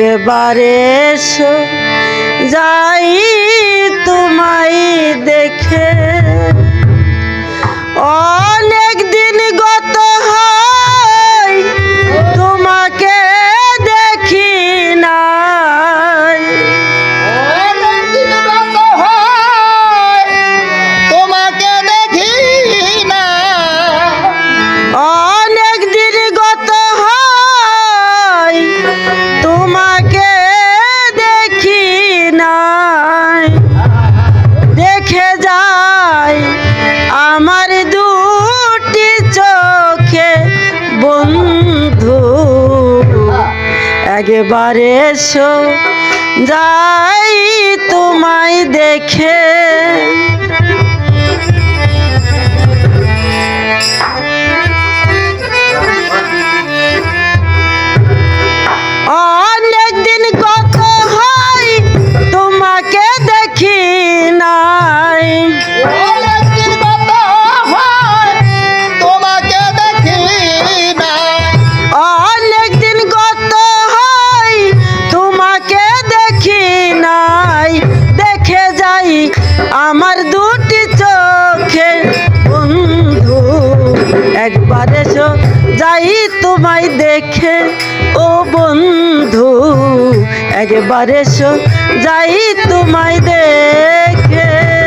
একবার এসো যা একবার এসো যাই তোমায় দেখে। যাই তোমায় দেখে ও বন্ধু একবার এসো যাই তোমায় দেখে।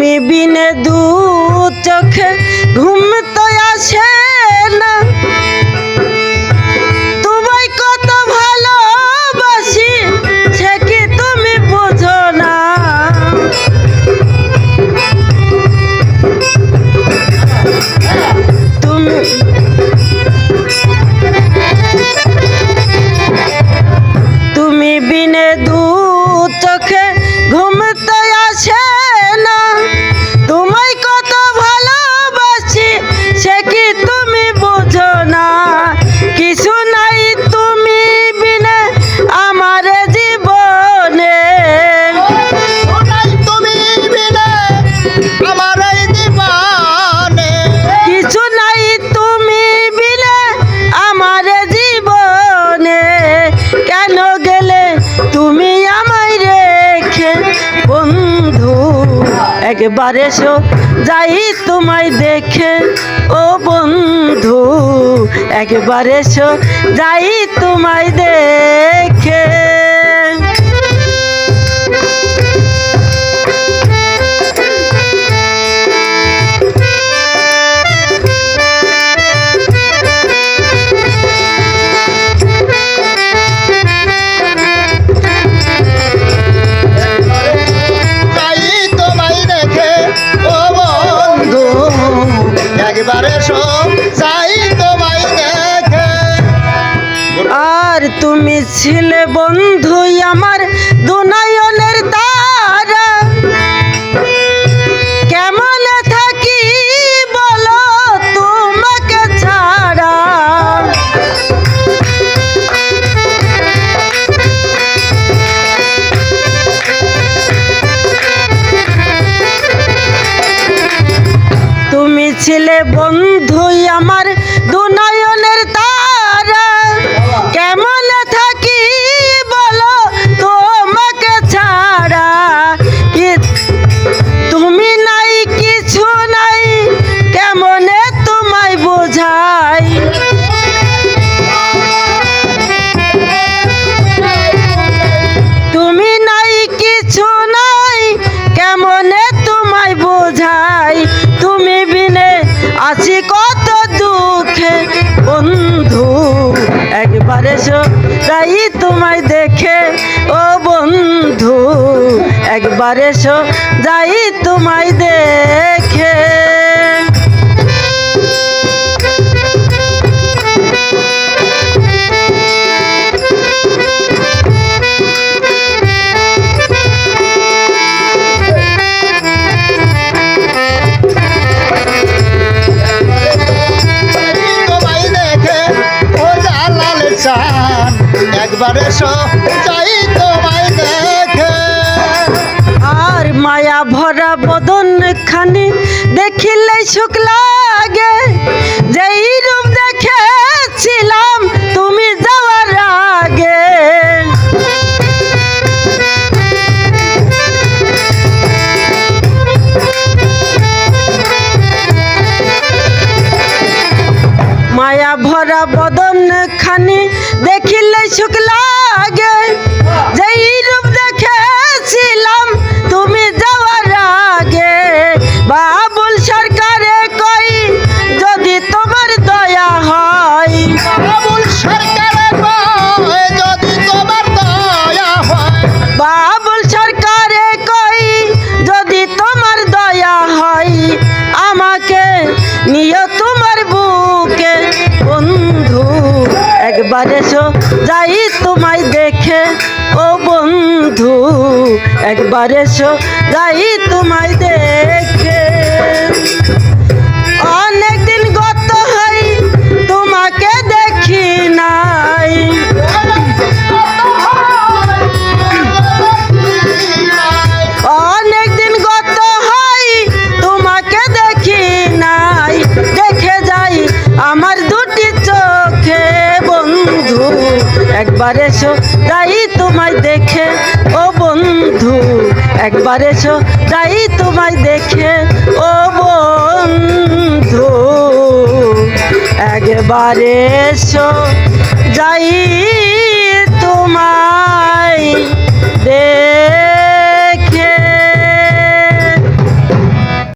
তুমি বিনে দু চোখে ঘুম তো আসে। একবার এসো যাই তোমায় দেখে। ও বন্ধু একবার এসো যাই তোমায় দেখে। তুমি ছিলে বন্ধু আমার দুনায়নের দ্বারা। কেমন থাকি বলো তোমাকে ছাড়া। তুমি ছিলে বন্ধু আমার দুনায়নের আছি কত দুঃখে, বন্ধু। একবার এসো তাই তোমায় দেখে, ও বন্ধু। একবার এসো যাই তোমায় দেখে। সুখ লাগে। যেই রূপ দেখেছিলাম তুমি যাওয়ার আগে। মায়া ভরা বদন খানি দেখিলে সুখ একবার এসো যাই তোমায় দেখে ও বন্ধু একবার এসো। যাই তোমায় দেখে। তোমায় দেখে? ও বন্ধু একবার এসো যাই তোমায় দেখে। ও বন্ধু একবার এসো যাই